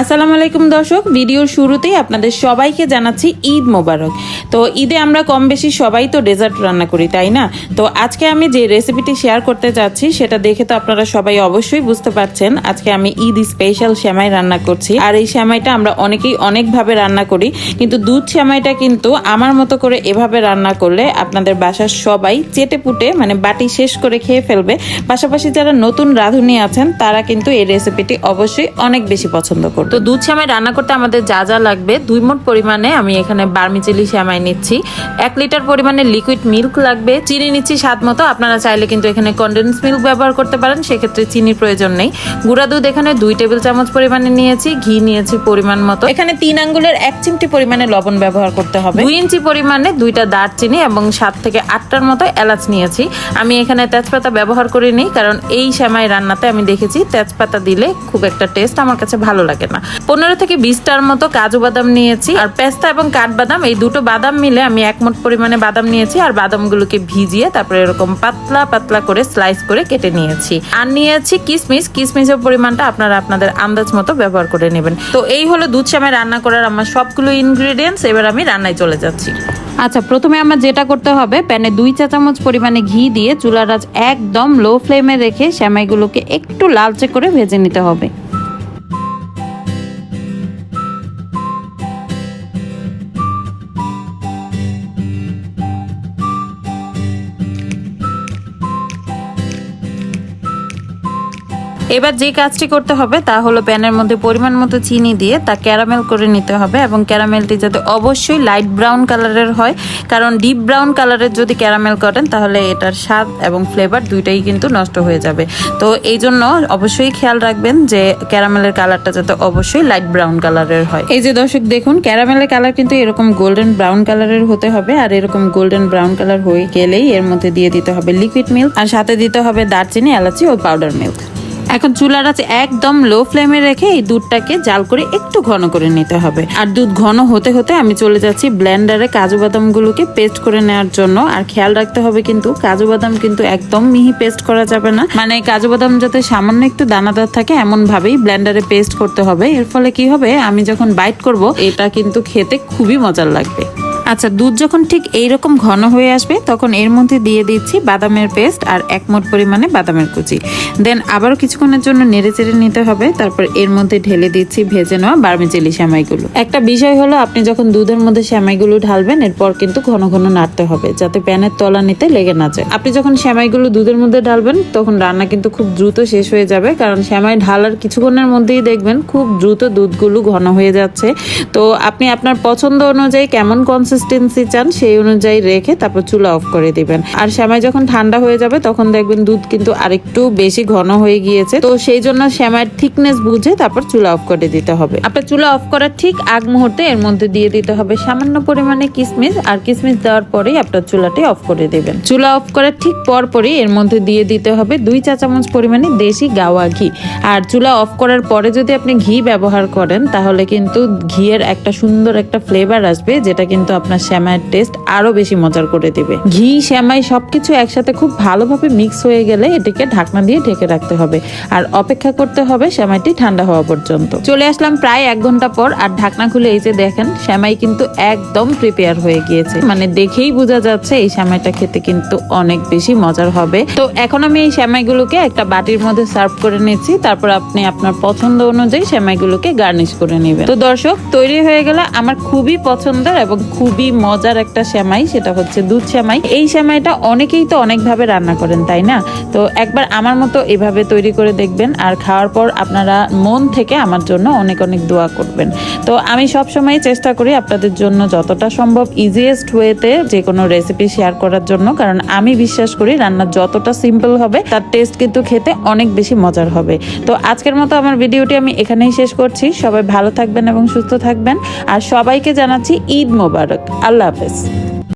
আসসালামু আলাইকুম দর্শক, ভিডিওর শুরুতেই আপনাদের সবাইকে জানাচ্ছি ঈদ মোবারক। তো ঈদে আমরা কম বেশি সবাই তো ডেজার্ট রান্না করি, তাই না? তো আজকে আমি যে রেসিপিটি শেয়ার করতে চাচ্ছি সেটা দেখে তো আপনারা সবাই অবশ্যই বুঝতে পারছেন, আজকে আমি ঈদ স্পেশাল শ্যামাই রান্না করছি। আর এই শ্যামাইটা আমরা অনেকেই অনেকভাবে রান্না করি, কিন্তু দুধ শ্যামাইটা কিন্তু আমার মতো করে এভাবে রান্না করলে আপনাদের বাসার সবাই চেটে পুটে মানে বাটি শেষ করে খেয়ে ফেলবে। পাশাপাশি যারা নতুন রাঁধুনি আছেন, তারা কিন্তু এই রেসিপিটি অবশ্যই অনেক বেশি পছন্দ করবে তো দুধ শ্যামাই রান্না করতে আমাদের যা যা লাগবে দুই মোট পরিমাণে আমি এখানে বার্মিচেলি শ্যামাই নিচ্ছি। এক লিটার পরিমাণে লিকুইড মিল্ক লাগবে চিনি নিচ্ছি স্বাদ মতো। আপনারা চাইলে কিন্তু এখানে কন্ডেন্স মিল্ক ব্যবহার করতে পারেন সেক্ষেত্রে চিনির প্রয়োজন নেই। গুঁড়া দুধ এখানে দুই টেবিল চামচ পরিমাণে নিয়েছি ঘি নিয়েছি পরিমাণ মতো। এখানে তিন আঙ্গুলের এক চিমটি পরিমাণে লবণ ব্যবহার করতে হবে। দুই ইঞ্চি পরিমাণে দুইটা দারচিনি এবং সাত থেকে আটটার মতো এলাচ নিয়েছি। আমি এখানে তেজপাতা ব্যবহার করিনি কারণ এই শ্যামাই রান্নাতে আমি দেখেছি তেজপাতা দিলে খুব একটা টেস্ট আমার কাছে ভালো লাগে না। পনেরো থেকে বিশটার মতো কাজু বাদাম নিয়েছি আর পেস্তা এবং কাঠবাদাম, এই দুটো বাদাম মিলে আমি এক মোট পরিমাণে বাদাম নিয়েছি আর বাদামগুলোকে ভিজিয়ে তারপরে এরকম পাতলা পাতলা করে স্লাইস করে কেটে নিয়েছি। আর নিয়েছি কিসমিস, কিসমিসের পরিমাণটা আপনারা আপনাদের আন্দাজ মতো ব্যবহার করে নেবেন। তো এই হলো দুধ শ্যামাই রান্না করার আমার সবগুলো ইনগ্রিডিয়েন্টস এবার আমি রান্নায় চলে যাচ্ছি। আচ্ছা প্রথমে আমার যেটা করতে হবে, প্যানে দুই চা চামচ পরিমাণে ঘি দিয়ে চুলার আঁচ একদম লো ফ্লেমে রেখে শ্যামাইগুলোকে একটু লালচে করে ভেজে নিতে হবে। এবার যে কাজটি করতে হবে তা হলো প্যানের মধ্যে পরিমাণ মতো চিনি দিয়ে তা ক্যারামেল করে নিতে হবে এবং ক্যারামেলটি যাতে অবশ্যই লাইট ব্রাউন কালারের হয়। কারণ ডিপ ব্রাউন কালারের যদি ক্যারামেল করেন, তাহলে এটার স্বাদ এবং ফ্লেভার দুইটাই কিন্তু নষ্ট হয়ে যাবে। তো এই জন্য অবশ্যই খেয়াল রাখবেন যে ক্যারামেলের কালারটা যাতে অবশ্যই লাইট ব্রাউন কালারের হয়। এই যে দর্শক, দেখুন, ক্যারামেলের কালার কিন্তু এরকম গোল্ডেন ব্রাউন কালারের হতে হবে আর এরকম গোল্ডেন ব্রাউন কালার হয়ে গেলেই এর মধ্যে দিয়ে দিতে হবে লিকুইড মিল্ক আর সাথে দিতে হবে দারচিনি, এলাচি ও পাউডার মিল্ক এখন চুলার আছে একদম লো ফ্লেমে রেখে এই দুধটাকে জাল করে একটু ঘন করে নিতে হবে। আর দুধ ঘন হতে হতে আমি চলে যাচ্ছি ব্লেন্ডারে কাজু বাদামগুলোকে পেস্ট করে নেওয়ার জন্য। আর খেয়াল রাখতে হবে কিন্তু কাজু বাদাম কিন্তু একদম মিহি পেস্ট করা যাবে না। মানে কাজু বাদাম যাতে সামান্য একটু দানাদার থাকে এমন ভাবেই ব্লেন্ডারে পেস্ট করতে হবে। এর ফলে কি হবে? আমি যখন বাইট করব, এটা কিন্তু খেতে খুবই মজার লাগবে। আচ্ছা দুধ যখন ঠিক এইরকম ঘন হয়ে আসবে, তখন এর মধ্যে দিয়ে দিচ্ছি বাদামের পেস্ট আর এক মোট পরিমাণে বাদামের কুচি। দেন আবারও কিছুক্ষণের জন্য নেড়ে চেড়ে নিতে হবে, তারপর এর মধ্যে ঢেলে দিচ্ছি ভেজে নেওয়া বার্মিচেলি শ্যামাইগুলো। একটা বিষয় হলো, আপনি যখন দুধের মধ্যে শ্যামাইগুলো ঢালবেন, এরপর কিন্তু ঘন ঘন নাড়তে হবে, যাতে প্যানের তলা নিতে লেগে না যায়। আপনি যখন শ্যামাইগুলো দুধের মধ্যে ঢালবেন, তখন রান্না কিন্তু খুব দ্রুত শেষ হয়ে যাবে, কারণ শ্যামাই ঢালার কিছুক্ষণের মধ্যেই দেখবেন খুব দ্রুত দুধগুলো ঘন হয়ে যাচ্ছে। তো আপনি আপনার পছন্দ অনুযায়ী কেমন কনসিস্টেন্সি চান, সেই অনুযায়ী রেখে তারপর চুলা অফ করে দিবেন। আর শ্যামাই যখন ঠান্ডা হয়ে যাবে, তখন দেখবেন দুধ কিন্তু আরেকটু বেশি ঘন হয়ে গিয়েছে। তো সেই জন্য শ্যামাইয়ের থিকনেস বুঝে তারপর চুলা অফ করে দিতে হবে। আপনার চুলা অফ করার ঠিক আগ মুহূর্তে এর মধ্যে দিয়ে দিতে হবে সামান্য পরিমাণে কিসমিস, আর কিসমিস দেওয়ার পরেই আপনার চুলাটি অফ করে দেবেন। চুলা অফ করার ঠিক পর পরই এর মধ্যে দিয়ে দিতে হবে দুই চা চামচ পরিমাণে দেশি গাওয়া ঘি। আর চুলা অফ করার পরে যদি আপনি ঘি ব্যবহার করেন, তাহলে কিন্তু ঘিয়ের একটা সুন্দর একটা ফ্লেভার আসবে, যেটা কিন্তু আপনার শ্যামাইয়ের টেস্ট আরও বেশি মজার করে দিবে। ঘি, শ্যামাই সবকিছু একসাথে খুব ভালোভাবে মিক্স হয়ে গেলে এটিকে ঢাকনা দিয়ে ঢেকে রাখতে হবে। আর অপেক্ষা করতে হবে শ্যামাইটি ঠান্ডা হওয়া পর্যন্ত। চলে আসলাম প্রায় এক ঘণ্টা পর আর ঢাকনা খুলে এই যে দেখেন, শ্যামাই কিন্তু একদম প্রিপেয়ার হয়ে গিয়েছে। মানে দেখেই বোঝা যাচ্ছে এই শ্যামাইটা খেতে কিন্তু অনেক বেশি মজার হবে। তো এখন আমি এই শ্যামাইগুলোকে একটা বাটির মধ্যে সার্ভ করে নিচ্ছি। তারপর আপনি আপনার পছন্দ অনুযায়ী শ্যামাইগুলোকে গার্নিশ করে নেবেন। তো দর্শক, তৈরি হয়ে গেলে আমার খুবই পছন্দের এবং খুবই মজার একটা শ্যামাই সেটা হচ্ছে দুধ শ্যামাই এই শ্যামাইটা অনেকেই তো অনেকভাবে রান্না করেন, তাই না? তো একবার আমার মতো এভাবে তৈরি করে দেখবেন, আর খাওয়ার পর আপনারা মন থেকে আমার জন্য অনেক অনেক দোয়া করবেন। তো আমি সব সময় চেষ্টা করি আপনাদের জন্য যতটা সম্ভব ইজিয়েস্ট ওয়েতে যে কোনো রেসিপি শেয়ার করার জন্য, কারণ আমি বিশ্বাস করি রান্না যতটা সিম্পল হবে, তার টেস্ট কিন্তু খেতে অনেক বেশি মজার হবে। তো আজকের মতো আমার ভিডিওটি আমি এখানেই শেষ করছি। সবাই ভালো থাকবেন এবং সুস্থ থাকবেন। আর সবাইকে জানাচ্ছি ঈদ মোবারক। আল্লাহ হাফেজ